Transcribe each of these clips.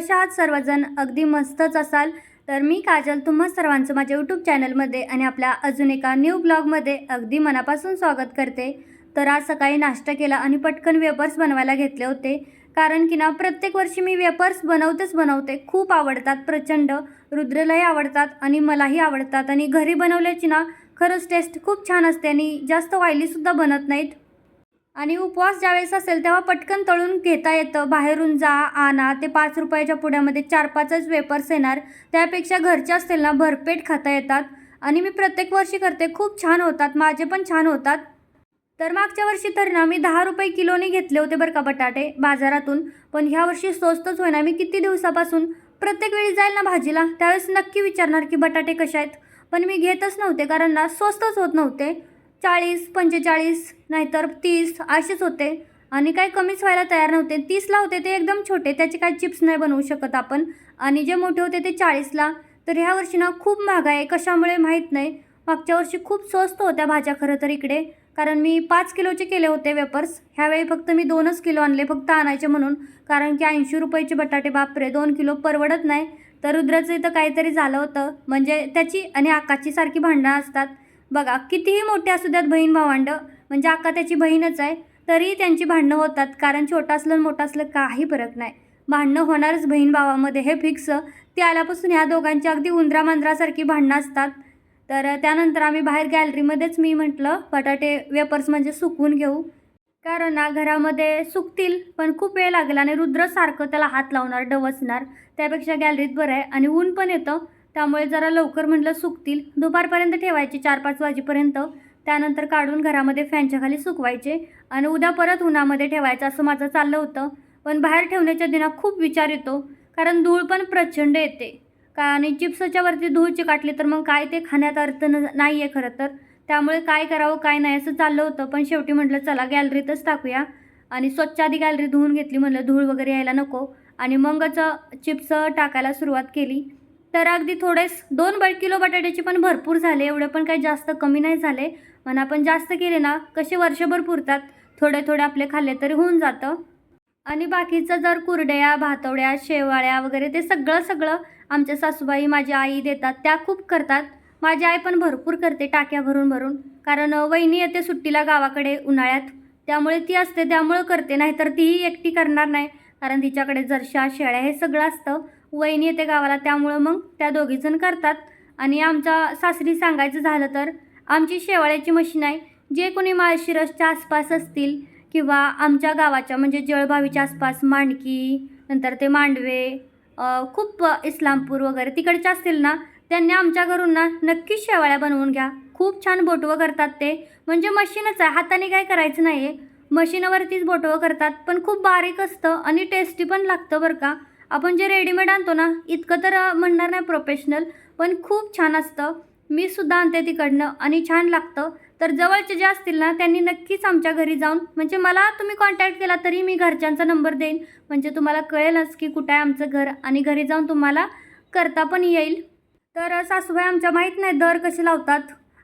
कशा आहात सर्वजण अगदी मस्तच असाल तर मी काजल तुम्हा सर्वांचं माझ्या यूट्यूब चॅनलमध्ये आणि आपल्या अजून एका न्यू ब्लॉगमध्ये अगदी मनापासून स्वागत करते. तर आज सकाळी नाश्ता केला आणि पटकन वेपर्स बनवायला घेतले होते. कारण की ना प्रत्येक वर्षी मी वेपर्स बनवतेच बनवते. खूप आवडतात प्रचंड. रुद्रलाही आवडतात आणि मलाही आवडतात. आणि घरी बनवल्याची ना खरंच टेस्ट खूप छान असते आणि जास्त ऑयलीसुद्धा बनत नाहीत. आणि उपवास ज्यावेळेस असेल तेव्हा पटकन तळून घेता येतं. बाहेरून जा आणा. ते पाच रुपयाच्या पुड्यामध्ये चार पाचच वेपर्स येणार. त्यापेक्षा घरचे असतील ना भरपेट खाता येतात. आणि मी प्रत्येक वर्षी करते. खूप छान होतात. माझे पण छान होतात. तर मागच्या वर्षी तर ना मी दहा रुपये किलोने घेतले होते बरं का बटाटे बाजारातून. पण ह्या वर्षी स्वस्तच होईना. मी किती दिवसापासून प्रत्येक वेळी जाईल ना भाजीला? त्यावेळेस नक्की विचारणार की बटाटे कसे आहेत? पण मी घेतच नव्हते कारण ना स्वस्तच होत नव्हते. चाळीस पंचेचाळीस नाहीतर तीस असेच होते. आणि काही कमीच व्हायला तयार नव्हते. तीसला होते ते एकदम छोटे त्याचे काही चिप्स नाही बनवू शकत आपण. आणि जे मोठे होते ते चाळीसला. तर ह्या वर्षी ना खूप महाग आहे. कशामुळे माहीत नाही. मागच्या वर्षी खूप स्वस्त होत्या भाज्या खरं तर इकडे. कारण मी पाच किलोचे केले होते वेपर्स. ह्यावेळी फक्त मी दोनच किलो आणले फक्त आणायचे म्हणून. कारण की ऐंशी रुपयाचे बटाटे बापरे दोन किलो परवडत नाही. तर रुद्राचं इथं काहीतरी झालं होतं. म्हणजे त्याची आणि आकाची सारखी भांडणं असतात. बघा कितीही मोठे असू द्यात बहीण भावंड म्हणजे अक्का त्याची बहीणच आहे तरी त्यांची भांडणं होतात कारण छोटं असलं आणि मोठं असलं काही फरक नाही. भांडणं होणारच बहीण भावामध्ये हे फिक्स ते आल्यापासून ह्या दोघांची अगदी उंदरामांजरासारखी भांडणं असतात. तर त्यानंतर आम्ही बाहेर गॅलरीमध्येच मी म्हटलं बटाटे वेपर्स म्हणजे सुकवून घेऊ. कारण ना घरामध्ये सुकतील पण खूप वेळ लागेल आणि रुद्र सारखं त्याला हात लावणार डवसणार. त्यापेक्षा गॅलरीत बरं आहे आणि ऊन पण येतं. त्यामुळे जरा लवकर म्हटलं सुकतील. दुपारपर्यंत ठेवायचे चार पाच वाजेपर्यंत. त्यानंतर काढून घरामध्ये फॅनच्या खाली सुकवायचे आणि उद्या परत उन्हामध्ये ठेवायचं असं माझं चाललं होतं. पण बाहेर ठेवण्याच्या दिना खूप विचार येतो कारण धूळ पण प्रचंड येते. का आणि चिप्सच्या वरती धूळ चिकाटली तर मग काय ते खाण्यात अर्थ न नाही आहे खरं तर. त्यामुळे काय करावं काय नाही असं चाललं होतं. पण शेवटी म्हटलं चला गॅलरीतच टाकूया. आणि स्वच्छ आधी गॅलरी धुवून घेतली म्हटलं धूळ वगैरे यायला नको. आणि मगच चिप्स टाकायला सुरुवात केली. तर अगदी थोडेच दोन बड किलो बटाट्याचे पण भरपूर झाले एवढे पण काही जास्त कमी नाही झाले. पण आपण जास्त केले ना कसे वर्षभर पुरतात थोडे थोडे आपले खाल्ले तरी होऊन जातं. आणि बाकीचं जर कुरड्या भातवड्या शेवाळ्या वगैरे ते सगळं सगळं आमच्या सासूबाई माझी आई देतात त्या खूप करतात. माझी आई पण भरपूर करते टाक्या भरून भरून कारण वहिनी येते सुट्टीला गावाकडे उन्हाळ्यात त्यामुळे ती असते त्यामुळं करते नाहीतर तीही एकटी करणार नाही कारण तिच्याकडे जरशा शेळ्या हे सगळं असतं. वहिनी येते गावाला त्यामुळं मग त्या दोघीजण करतात. आणि आमच्या सासरी सांगायचं झालं तर आमची शेवाळ्याची मशीन आहे. जे कोणी माळशिरसच्या आसपास असतील किंवा आमच्या गावाच्या म्हणजे जळभावीच्या आसपास मांडकी नंतर ते मांडवे खूप इस्लामपूर वगैरे तिकडचे असतील ना त्यांनी आमच्या घरून ना नक्कीच शेवाळ्या बनवून घ्या. खूप छान बोटवं करतात ते. म्हणजे मशीनच आहे हाताने काय करायचं नाही आहे मशीनवरतीच बोटवं करतात पण खूप बारीक असतं आणि टेस्टी पण लागतं बरं का. आपण जे रेडीमेड आणतो ना इतकं तर म्हणणार नाही प्रोफेशनल पण खूप छान असतं. मी सुद्धा आणते तिकडनं आणि छान लागतं. तर जवळचे जे असतील ना त्यांनी नक्कीच आमच्या घरी जाऊन म्हणजे मला तुम्ही कॉन्टॅक्ट केला तरी मी घरच्यांचा नंबर देईन. म्हणजे तुम्हाला कळेलच की कुठं आहे आमचं घर आणि घरी जाऊन तुम्हाला करता पण येईल. तर सासूबाई आमच्या माहीत नाही दर कसे लावतात.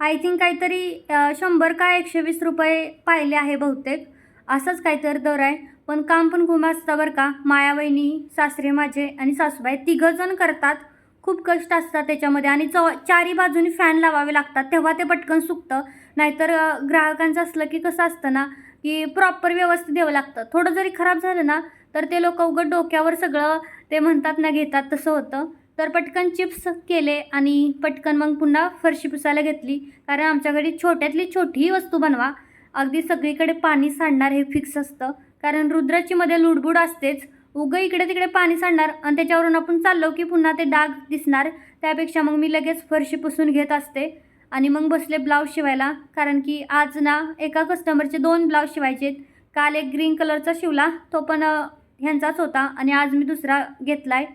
आय थिंक काहीतरी शंभर का एकशे वीस रुपये पाहिले आहे बहुतेक. असंच काहीतरी दर आहे. पण काम पण खूप असतं बरं का. मायावहिनी सासरे माझे आणि सासूबाई तिघंजण करतात. खूप कष्ट असतात त्याच्यामध्ये आणि चौ चारी बाजूनी फॅन लावावे लागतात. तेव्हा ते पटकन सुकतं. नाहीतर ग्राहकांचं असलं की कसं असतं ना की प्रॉपर व्यवस्थित द्यावं लागतं. थोडं जरी खराब झालं ना तर ते लोक उघड डोक्यावर सगळं ते म्हणतात ना घेतात तसं होतं. तर पटकन चिप्स केले आणि पटकन मग पुन्हा फरशी पुसायला घेतली. कारण आमच्याकडे छोट्यातली छोटीही वस्तू बनवा. अगदी सगळीकडे पाणी सांडणार हे फिक्स असतं. कारण रुद्राची मध्ये लुडबुड असतेच. उगं इकडे तिकडे पाणी सांडणार आणि त्याच्यावरून आपण चाललो की पुन्हा ते डाग दिसणार. त्यापेक्षा मग मी लगेच फरशी पुसून घेत असते. आणि मग बसले ब्लाऊज शिवायला. कारण की आज ना एका कस्टमरचे दोन ब्लाऊज शिवायचे काल एक ग्रीन कलरचा शिवला. तो पण ह्यांचाच होता आणि आज मी दुसरा घेतला आहे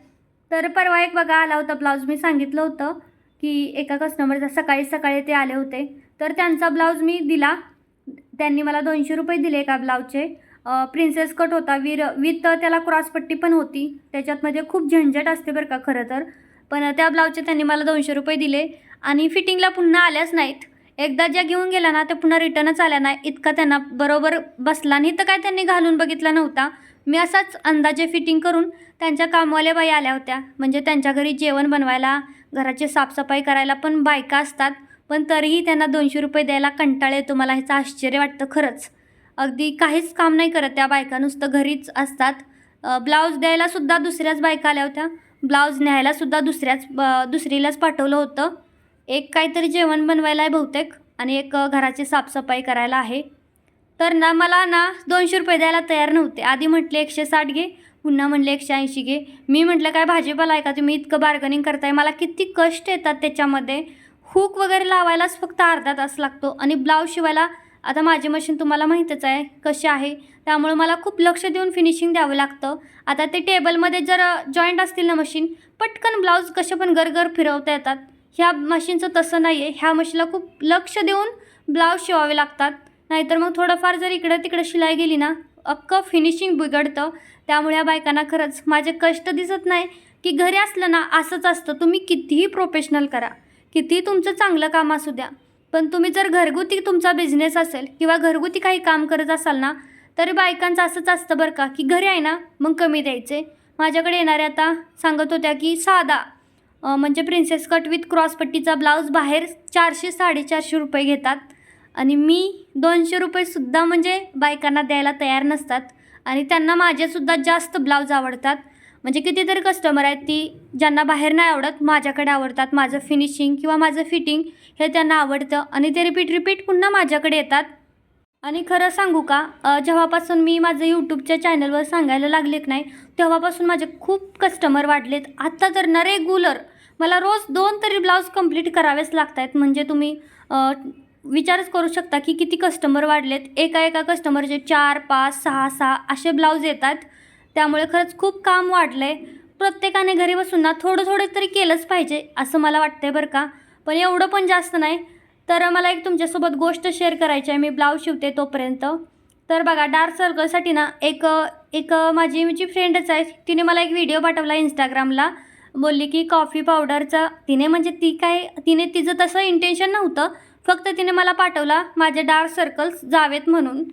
तर परवा एक बघा आला होता ब्लाऊज. मी सांगितलं होतं की एका कस्टमरचा सकाळी सकाळी ते आले होते. तर त्यांचा ब्लाऊज मी दिला. त्यांनी मला दोनशे रुपये दिले एका ब्लाऊजचे. प्रिन्सेस कट होता. वीर विथ त्याला क्रॉसपट्टी पण होती. त्याच्यात म्हणजे खूप झंझट असते बरं का खरं तर. पण त्या ब्लाऊजचे त्यांनी मला दोनशे रुपये दिले. आणि फिटिंगला पुन्हा आल्याच नाहीत. एकदा ज्या घेऊन गेल्या ना त्या पुन्हा रिटर्नच आल्या नाही. इतका त्यांना बरोबर बसला नाही तर काय त्यांनी घालून बघितला नव्हता. मी असाच अंदाजे फिटिंग करून त्यांच्या कामवाल्या बाई आल्या होत्या. म्हणजे त्यांच्या घरी जेवण बनवायला घराची साफसफाई करायला पण बायका असतात. पण तरीही त्यांना दोनशे रुपये द्यायला कंटाळा येतो. मला ह्याचं आश्चर्य वाटतं खरंच. अगदी काहीच काम नाही करत त्या बायका नुसतं घरीच असतात. ब्लाऊज द्यायला सुद्धा दुसऱ्याच बायका आल्या होत्या. ब्लाऊज न्यायला सुद्धा दुसऱ्याच दुसरीलाच पाठवलं होतं. एक काहीतरी जेवण बनवायला आहे बहुतेक आणि एक घराची साफसफाई करायला आहे. तर ना मला ना दोनशे रुपये द्यायला तयार नव्हते. आधी म्हटले एकशे साठ घे पुन्हा म्हटले एकशे ऐंशी घे. मी म्हटलं काय भाजीपाला आहे का? तुम्ही इतकं बार्गनिंग करताय. मला किती कष्ट येतात त्याच्यामध्ये. हुक वगैरे लावायलाच फक्त अर्धा तास लागतो आणि ब्लाऊज शिवायला आता माझी मशीन तुम्हाला माहीतच आहे कशी आहे. त्यामुळे मला खूप लक्ष देऊन फिनिशिंग द्यावं लागतं. आता ते टेबलमध्ये जर जॉईंट असतील ना मशीन पटकन ब्लाऊज कसे पण गरगर फिरवता येतात. ह्या मशीनचं तसं नाही आहे ह्या मशीनला खूप लक्ष देऊन ब्लाऊज शिवावे लागतात. नाहीतर मग थोडंफार जर इकडं तिकडं शिलाई गेली ना अख्खं फिनिशिंग बिघडतं. त्यामुळे या बायकांना खरंच माझे कष्ट दिसत नाही की घरी असलं ना असंच असतं. तुम्ही कितीही प्रोफेशनल करा. कितीही तुमचं चांगलं काम असू द्या. पण तुम्ही जर घरगुती तुमचा बिझनेस असेल किंवा घरगुती काही काम करत असाल ना तर बायकांचं असंच असतं बरं का की घरी आहे ना मग कमी द्यायचे. माझ्याकडे येणारे आता सांगत होत्या की साधा म्हणजे प्रिन्सेस कट विथ क्रॉसपट्टीचा ब्लाऊज बाहेर चारशे साडेचारशे रुपये घेतात. आणि मी दोनशे रुपयेसुद्धा म्हणजे बायकांना द्यायला तयार नसतात. आणि त्यांना माझेसुद्धा जास्त ब्लाऊज आवडतात. म्हणजे कितीतरी कस्टमर आहेत ती ज्यांना बाहेर नाही आवडत माझ्याकडे आवडतात. माझं फिनिशिंग किंवा माझं फिटिंग हे त्यांना आवडतं. आणि ते रिपीट रिपीट पुन्हा माझ्याकडे येतात. आणि खरं सांगू का जेव्हापासून मी माझं यूट्यूबच्या चॅनलवर सांगायला लागले की नाही तेव्हापासून माझे खूप कस्टमर वाढलेत. आत्ता तर ना रेग्युलर मला रोज दोन तरी ब्लाऊज कंप्लीट करावेच लागत आहेत म्हणजे तुम्ही विचारच करू शकता की किती कस्टमर वाढलेत. एका एका कस्टमरचे चार पाच सहा सहा असे ब्लाऊज येतात. त्यामुळे खरंच खूप काम वाढलं आहे प्रत्येकाने घरी बसून ना थोडं थोडं तरी केलंच पाहिजे असं मला वाटतंय बरं का. पण एवढं पण जास्त नाही. तर मला एक तुमच्यासोबत गोष्ट शेअर करायची आहे. मी ब्लाऊज शिवते तोपर्यंत. तर बघा डार्क सर्कलसाठी ना एक एक माझी माझी फ्रेंडच आहे तिने मला एक व्हिडिओ पाठवला इंस्टाग्रामला बोलली की कॉफी पावडरचा तिने म्हणजे ती काय तिने तिचं तसं इंटेन्शन नव्हतं. फक्त तिने मला पाठवला माझे डार्क सर्कल्स जावेत म्हणून.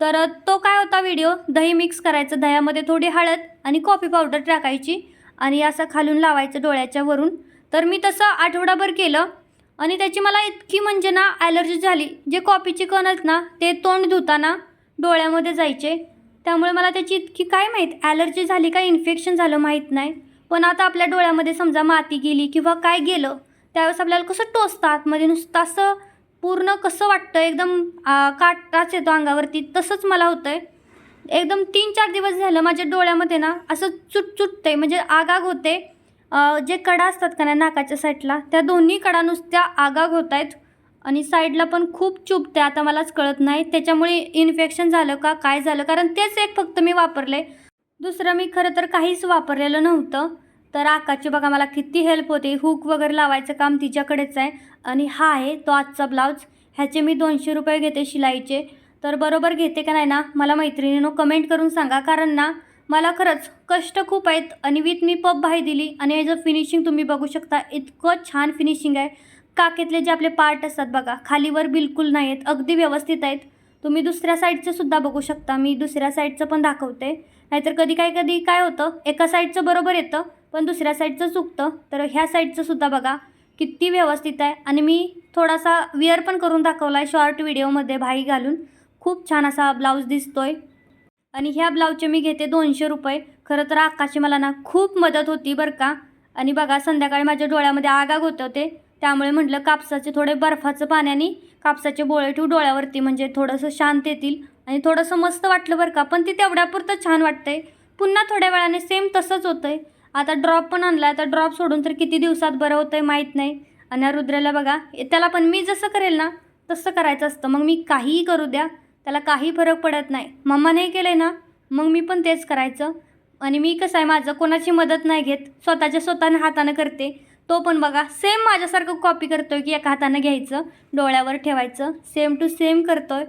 तर तो काय होता व्हिडिओ दही मिक्स करायचं दह्यामध्ये थोडी हळद आणि कॉफी पावडर टाकायची आणि असं खालून लावायचं डोळ्याच्या वरून. तर मी तसं आठवडाभर केलं. आणि त्याची मला इतकी म्हणजे ना ॲलर्जी झाली. जे कॉपीचे कण आहेत ना ते तोंड धुताना डोळ्यामध्ये जायचे. त्यामुळे मला त्याची इतकी काय माहीत ॲलर्जी झाली का इन्फेक्शन झालं माहीत नाही. पण आता आपल्या डोळ्यामध्ये समजा माती गेली किंवा काय गेलं त्यावेळेस आपल्याला कसं टोचतं आतमध्ये? नुसतं असं पूर्ण कसं वाटतं? एकदम काटाच येतो अंगावरती. तसंच मला होतं आहे एकदम तीन चार दिवस झालं माझ्या डोळ्यामध्ये ना असं चुटचुटते म्हणजे आगाग होते. जे कडा असतात का नाही नाकाच्या साईडला त्या दोन्ही कडा नुसत्या आगाग होत आहेत आणि साईडला पण खूप चुपते आता मलाच कळत नाही त्याच्यामुळे इन्फेक्शन झालं का काय झालं? कारण तेच एक फक्त मी वापरले. दुसरं मी खरं तर काहीच वापरलेलं नव्हतं. तर आकाची बघा मला किती हेल्प होते. हुक वगैरे लावायचं काम तिच्याकडेच आहे. आणि हा आहे तो आजचा ब्लाऊज ह्याचे मी दोनशे रुपये घेते शिलाईचे. तर बरोबर घेते का नाही ना मला मैत्रिणीनं कमेंट करून सांगा. कारण ना मला खरंच कष्ट खूप आहेत आणि विथ मी पप भाई दिली आणि ह्याचं फिनिशिंग तुम्ही बघू शकता. इतकं छान फिनिशिंग आहे. काकेतले जे आपले पार्ट असतात बघा खालीवर बिलकुल नाही आहेत अगदी व्यवस्थित आहेत. तुम्ही दुसऱ्या साईडचं सुद्धा बघू शकता. मी दुसऱ्या साईडचं पण दाखवते. नाहीतर कधी काय कधी काय होतं एका साईडचं बरोबर येतं पण दुसऱ्या साईडचं चुकतं. तर ह्या साईडचं सुद्धा बघा किती व्यवस्थित आहे. आणि मी थोडासा विअर पण करून दाखवला आहे शॉर्ट व्हिडिओमध्ये भाई घालून. खूप छान असा ब्लाऊज दिसतोय. आणि ह्या ब्लाऊजचे मी घेते दोनशे रुपये. खरं तर आकाशी मला ना खूप मदत होती बरं का. आणि बघा संध्याकाळी माझ्या डोळ्यामध्ये आगाग होते होते त्यामुळे म्हटलं कापसाचे थोडे बर्फाचं पाण्याने कापसाचे बोळे ठेवू डोळ्यावरती म्हणजे थोडंसं शांत येतील. आणि थोडंसं मस्त वाटलं बरं का. पण ते तेवढ्यापुरतं छान वाटतंय. पुन्हा थोड्या वेळाने सेम तसंच होतंय. आता ड्रॉप पण आणला आता ड्रॉप सोडून तर किती दिवसात बरं होतंय माहीत नाही. आणि रुद्राला बघा त्याला पण मी जसं करेल ना तसं करायचं असतं. मग मी काहीही करू द्या. त्याला काही फरक पडत नाही. मम्माने केलं ना? मग मी पण तेच करायचं. आणि मी कसं आहे माझं कोणाची मदत नाही घेत. स्वतःच्या स्वतःने हातानं करते. तो पण बघा सेम माझ्यासारखं कॉपी करतो आहे की एका हातानं घ्यायचं डोळ्यावर ठेवायचं. सेम टू सेम करतो आहे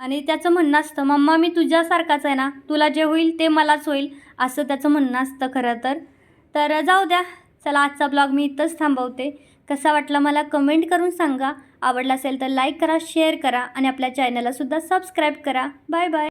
आणि त्याचं म्हणणं असतं मम्मा मी तुझ्यासारखाच आहे ना? तुला जे होईल ते मलाच होईल. असं त्याचं म्हणणं असतं खरं तर. तर जाऊ द्या. चला आजचा ब्लॉग मी इथंच थांबवते. कसा वाटला मला कमेंट करून सांगा. आवडला असेल तर लाईक करा शेअर करा आणि आपल्या चॅनललासुद्धा सबस्क्राईब करा. Bye bye